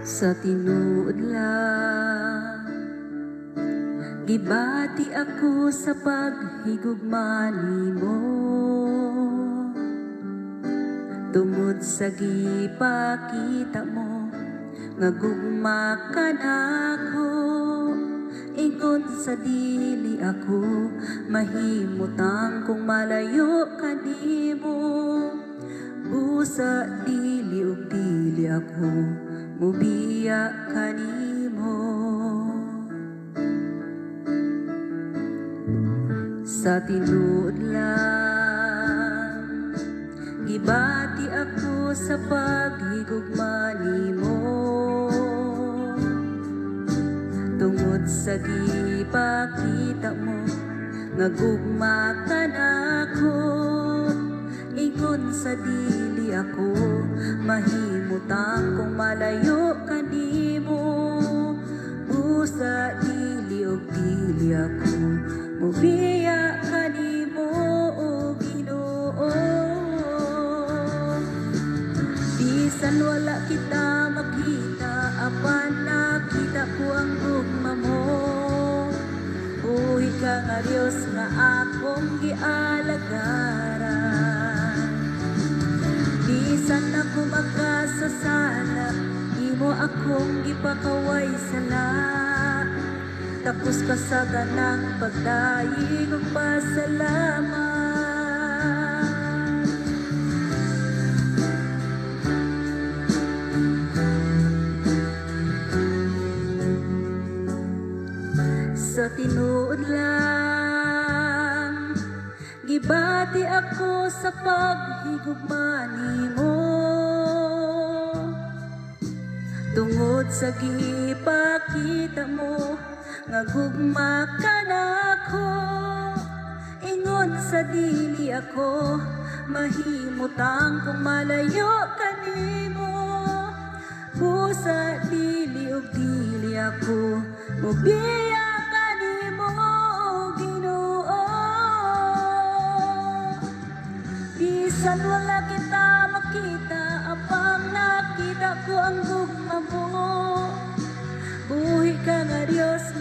sa tinuod lang. Gibati ako sa paghigugma nimo Tungod sa gipakita mo nga gugma ka nako Ingon sa dili ako mahimutang kung malayo ka nimo Busa dili ug dili ako mubiya kanimo Sa tinuod lang Gibati ako sa paghigugma nimo Tungod sa gipakita mo Nga gugma ka nako Ingon sa dili ako. Mahimutang kung malayo ka nimo Busa dili og dili ako Mubiya ka nimo o Ginoo. Bisan wala kita makita Apan nakita ko ang gugma mo. Uy ka nga Diyos nga akong gialagaran Bisan ako makasasala Imo akong gipakaway sala Tapos ka sa ganang pagdaig ug pasalamat. Sa tinuod lang Gibati ako sa paghigugma nimo Tungod sa gipakita mo Nga gugma ka nako Ingon sa dili ako Mahimutang kung malayo ka nimo. Busa dili ug dili ako Mubiya ka nimo Ginoo. Bisan wala kita makita mo